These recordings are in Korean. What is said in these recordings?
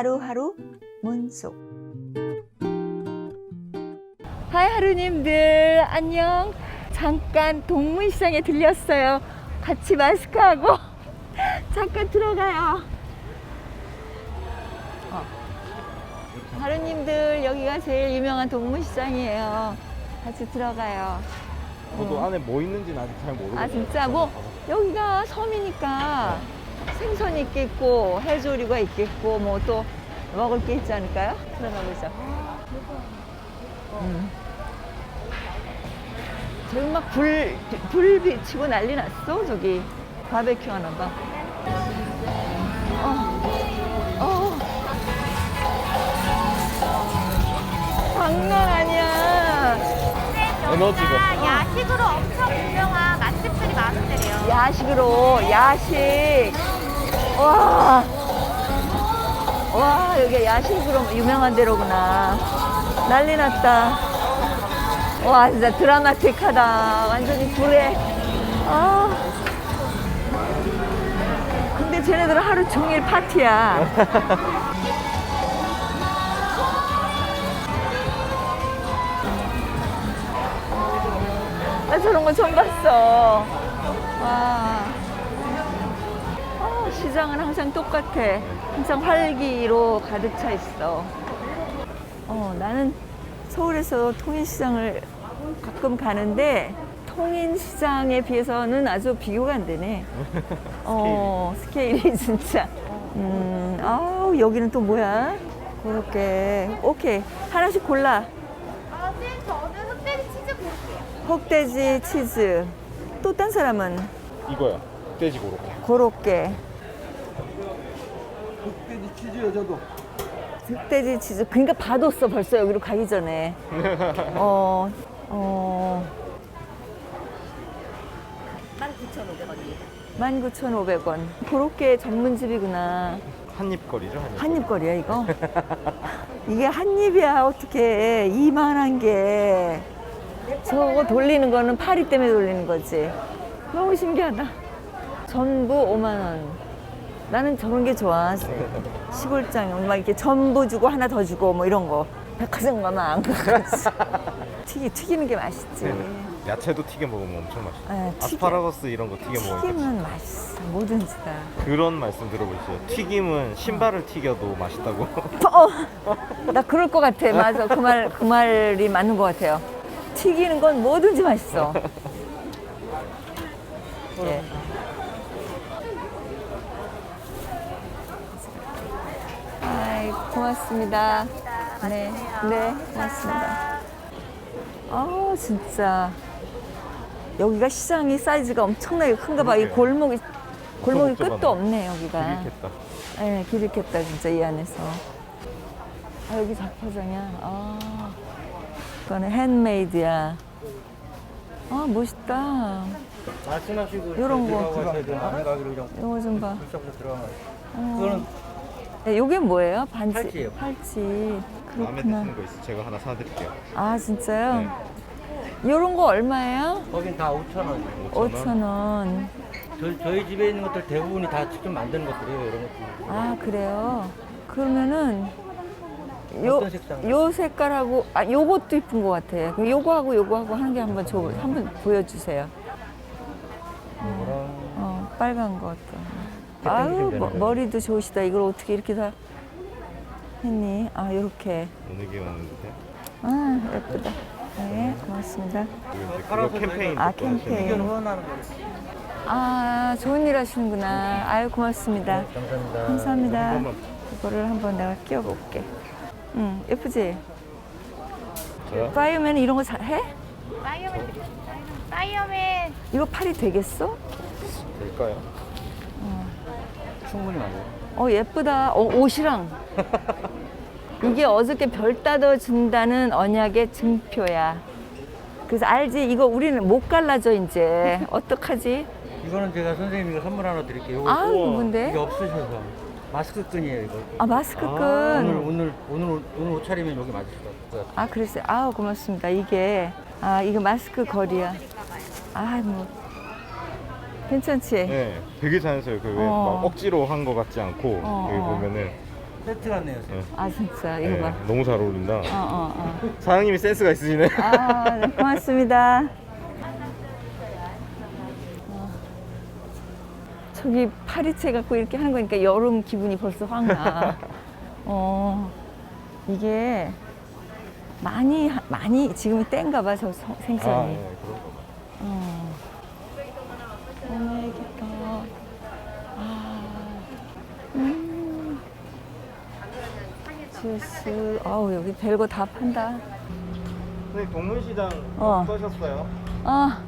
하루하루 문속. 하이 하루님들. 안녕. 잠깐 동문시장에 들렸어요. 같이 마스크하고 잠깐 들어가요. 어. 하루님들 여기가 제일 유명한 동문시장이에요. 같이 들어가요. 저도 안에 뭐 있는지는 아직 잘 모르겠어요. 아 진짜? 뭐 여기가 섬이니까 생선이 있겠고 해조류가 있겠고 뭐또 먹을 게 있지 않을까요? 들어가 보죠. 음. 저기 막 불 불 비치고 난리 났어 저기 바베큐 하나 봐. 어. 어. 장난 아니야. 에너지가. 야식으로 엄청 유명한 맛집들이 많은데요. 야식으로 야식 와. 와 여기 야식으로 유명한 데로구나. 난리 났다. 와 진짜 드라마틱하다. 완전히 불에. 아. 근데 쟤네들은 하루 종일 파티야. 나 저런 거 처음 봤어. 와. 아, 시장은 항상 똑같아. 항상 활기로 가득 차 있어. 어, 나는 서울에서 통인시장을 가끔 가는데 통인시장에 비해서는 아주 비교가 안 되네. 어, 스케일이 진짜. 음, 아우, 여기는 또 뭐야? 그렇게. 오케이. 하나씩 골라. 아, 쌤, 저는 흑돼지 치즈 고를게요. 흑돼지 치즈. 또 딴 사람은 이거야. 돼지 고로케. 고로케. 돼지 치즈 여자도. 흑돼지 치즈. 그러니까 봐뒀어 벌써 여기로 가기 전에. 어, 어. 19,500원이요. 19,500원. 고로케 전문집이구나. 한입거리죠, 한입. 한입거리야 이거? 이게 한입이야 어떻게 이만한 게 저거 돌리는 거는 파리 때문에 돌리는 거지 너무 신기하다 전부 5만 원 나는 저런 게 좋아 시골장 막 이렇게 전부 주고 하나 더 주고 뭐 이런 거 백화점 가면 안 가지 튀기, 튀기는 게 맛있지 네. 야채도 튀겨 먹으면 엄청 맛있어. 네. 아스파라거스 이런 거 튀겨 먹으니까. 튀김은 맛있어 뭐든지 다 그런 말씀 들어보셨어요? 튀김은 신발을 튀겨도 맛있다고. 어, 나 그럴 것 같아. 맞아. 그 말, 그 말이 맞는 것 같아요. 튀기는 건 뭐든지 맛있어. 예. 아이, 고맙습니다. 네, 네, 고맙습니다. 아, 진짜. 여기가 시장이 사이즈가 엄청나게 큰가 봐. 이 그러게요. 골목이, 골목이. 끝도 없네, 여기가. 이렇겠다. 네, 기르겠다 진짜 이 안에서. 아 여기 잡화장이야. 아, 이거는 핸메이드야. 아 멋있다. 말씀하시고 요런 거. 들어가셔야 되나? 안 가기로 좀 이거 좀 봐. 불쌍해서 들어가. 어. 그거는 네, 요게 뭐예요? 반지. 팔찌예요. 팔찌. 마음에 그렇구나. 드시는 거 있어? 제가 하나 사드릴게요. 아 진짜요? 네. 요런 거 얼마예요? 거긴 다 5천 원. 5천 원. 저, 저희 집에 있는 것들 대부분이 다 직접 만드는 것들이에요. 이런 것들. 아 그래요? 그러면은 요, 어떤 색상? 요 색깔하고 아 요것도 이쁜 것 같아. 그럼 요거하고 요거하고 하는 게 한번 줘 한번 보여주세요. 이거랑 어, 빨간 것도. 좀 아유. 머, 머리도 좋으시다. 이걸 어떻게 이렇게 다 했니? 아, 요렇게. 어느 게 오는데? 아, 예쁘다. 네, 고맙습니다. 그거 캠페인 아, 캠페인. 후원하는 거. 아, 좋은 일 하시는구나. 아유, 고맙습니다. 감사합니다. 감사합니다. 한번 이거를 한번 내가 끼워볼게. 응, 예쁘지? 저요? 파이어맨 이런 거 잘 해? 파이어맨. 파이어맨. 이거 팔이 되겠어? 될까요? 충분히 맞아요. 어, 예쁘다. 어, 옷이랑. 이게 어저께 별 따더 준다는 언약의 증표야. 그래서 알지? 이거 우리는 못 갈라져, 이제. 어떡하지? 이거는 제가 선생님이 선물 하나 드릴게요. 아, 이거 우와. 뭔데? 이게 없으셔서 마스크 끈이에요. 이거. 아, 마스크 아, 오늘 끈. 오늘 오늘 오늘 옷 차리면 여기 맞을 것 같아요. 아, 그랬어요. 아우, 고맙습니다. 이게. 아, 이거 마스크 거리야. 아, 뭐. 괜찮지? 네, 되게 자연스러워요. 그왜 어. 막 억지로 한거 같지 않고 어, 여기 어. 보면은 세트 같네요. 세트. 아 진짜 이거 네, 봐. 너무 잘 어울린다. 어 어, 어. 사장님이 센스가 있으시네. 아, 네, 고맙습니다. 어. 저기 파리채 갖고 이렇게 하는 거니까 여름 기분이 벌써 확 나. 어, 이게 많이, 하- 많이, 지금이 때인가 봐, 저 성- 생선이. 아, 네, 그런 거. 어. 너무 예쁘다. 아. 음. 주스, 어우, 여기 별거 다 판다. 선생님 동문시장 어. 어떠셨어요? 아,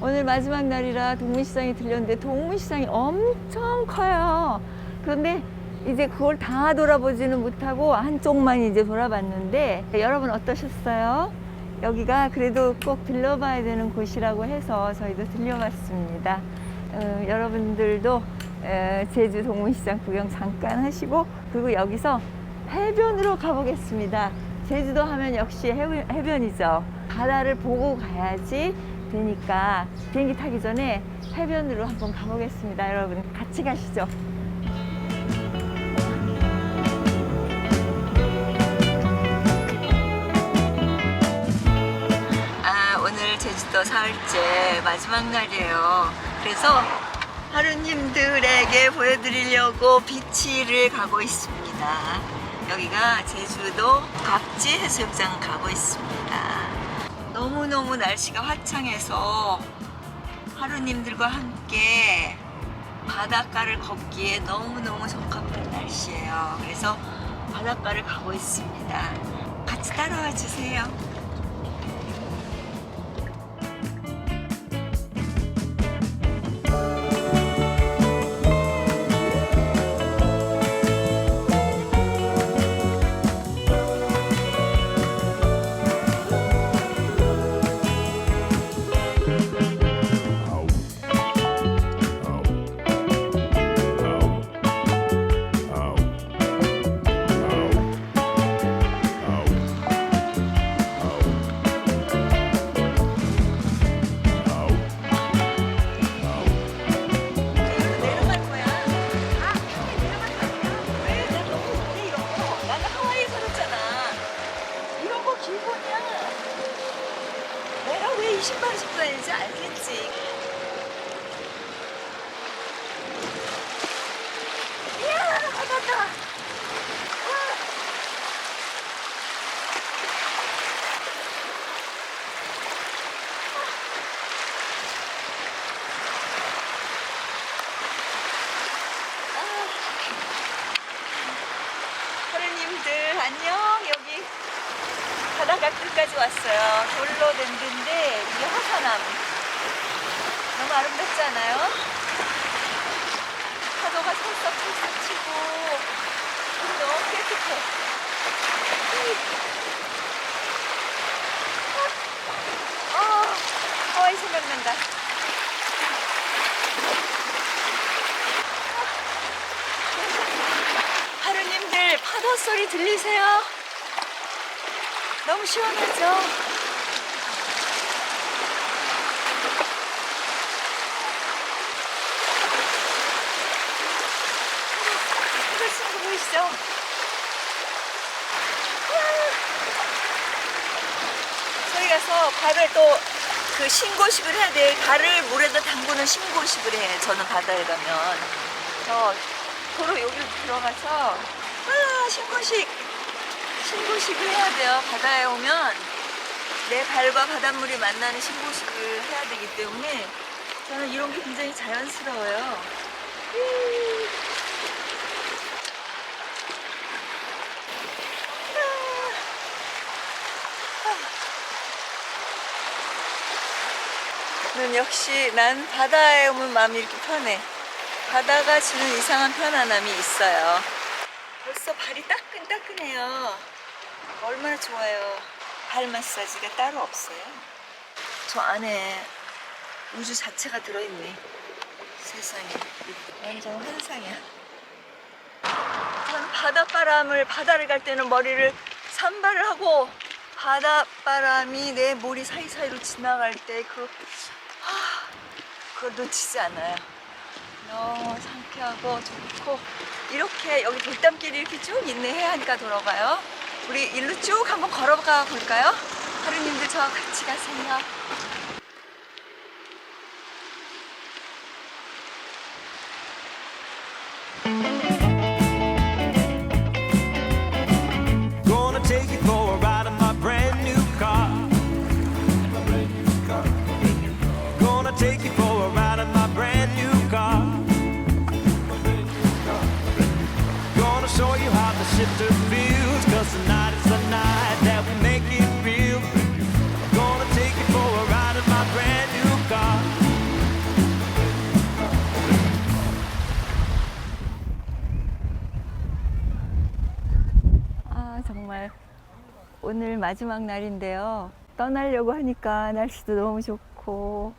오늘 마지막 날이라 동문시장에 들렸는데 동문시장이 엄청 커요. 그런데 이제 그걸 다 돌아보지는 못하고 한쪽만 이제 돌아봤는데 여러분 어떠셨어요? 여기가 그래도 꼭 들러봐야 되는 곳이라고 해서 저희도 들려봤습니다. 어, 여러분들도 에, 제주 동문시장 구경 잠깐 하시고 그리고 여기서 해변으로 가보겠습니다. 제주도 하면 역시 해변, 해변이죠. 바다를 보고 가야지 되니까 비행기 타기 전에 해변으로 한번 가보겠습니다. 여러분 같이 가시죠. 아, 오늘 제주도 사흘째 마지막 날이에요. 그래서 하루님들에게 보여드리려고 비치를 가고 있습니다. 여기가 제주도 각지 해수욕장 가고 있습니다. 너무너무 날씨가 화창해서 하루님들과 함께 바닷가를 걷기에 너무너무 적합한 날씨예요. 그래서 바닷가를 가고 있습니다. 같이 따라와 주세요. 끝까지 왔어요. 돌로 된 데인데 이게 화산암. 너무 아름답지 않아요? 파도가 철썩철썩 치고 너무 깨끗해. 어, 하와이 생각난다. 하루님들 파도 소리 들리세요? 너무 시원하죠? 이거 친구 보이시죠? 우와. 저희 가서 발을 또 그 신고식을 해야 돼. 발을 물에다 담그는 신고식을 해. 저는 바다에 가면. 저 도로 여기로 들어가서 아 신고식 신고식을 해야 돼요 바다에 오면 내 발과 바닷물이 만나는 신고식을 해야 되기 때문에 저는 이런 게 굉장히 자연스러워요 음. 아. 는 역시 난 바다에 오면 마음이 이렇게 편해 바다가 주는 이상한 편안함이 있어요. 벌써 발이 따끈따끈해요. 얼마나 좋아요. 발 마사지가 따로 없어요. 저 안에 우주 자체가 들어있네. 세상에. 완전 환상이야. 전 바닷바람을, 바다를 갈 때는 머리를 산발을 하고 바닷바람이 내 머리 사이사이로 지나갈 때 그, 하, 그걸 놓치지 않아요. 너무 상쾌하고 좋고 이렇게 여기 돌담길이 이렇게 쭉 있네 해안가 돌아가요. 우리 일로 쭉 한번 걸어가 볼까요? 하루님들 저와 같이 가세요. 오늘 마지막 날인데요. 떠나려고 하니까 날씨도 너무 좋고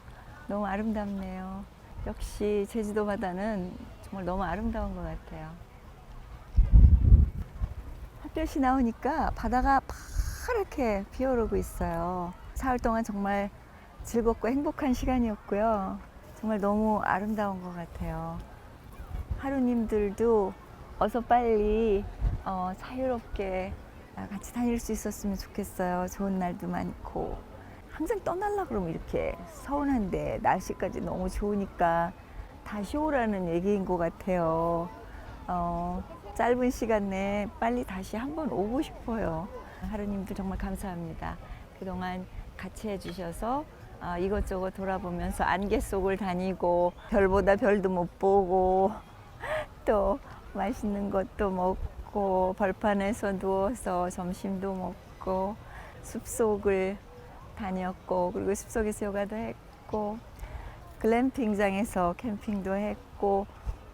너무 아름답네요. 역시 제주도 바다는 정말 너무 아름다운 것 같아요. 햇볕이 나오니까 바다가 파랗게 피어오르고 있어요. 사흘 동안 정말 즐겁고 행복한 시간이었고요. 정말 너무 아름다운 것 같아요. 하루님들도 어서 빨리 어, 자유롭게 같이 다닐 수 있었으면 좋겠어요. 좋은 날도 많고. 항상 떠날라 그러면 이렇게 서운한데 날씨까지 너무 좋으니까 다시 오라는 얘기인 것 같아요. 어, 짧은 시간 내에 빨리 다시 한번 오고 싶어요. 하루님들 정말 감사합니다. 그동안 같이 해주셔서 아, 이것저것 돌아보면서 안개 속을 다니고 별보다 별도 못 보고 또 맛있는 것도 먹고 벌판에서 누워서 점심도 먹고 숲속을 다녔고 그리고 숲속에서 요가도 했고 글램핑장에서 캠핑도 했고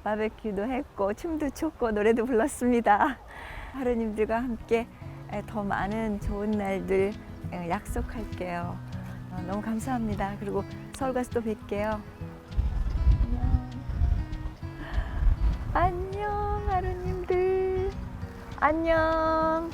바베큐도 했고 춤도 췄고 노래도 불렀습니다. 하루님들과 함께 더 많은 좋은 날들 약속할게요. 어, 너무 감사합니다. 그리고 서울 가서 또 뵐게요. 안녕, 하루님들. 안녕.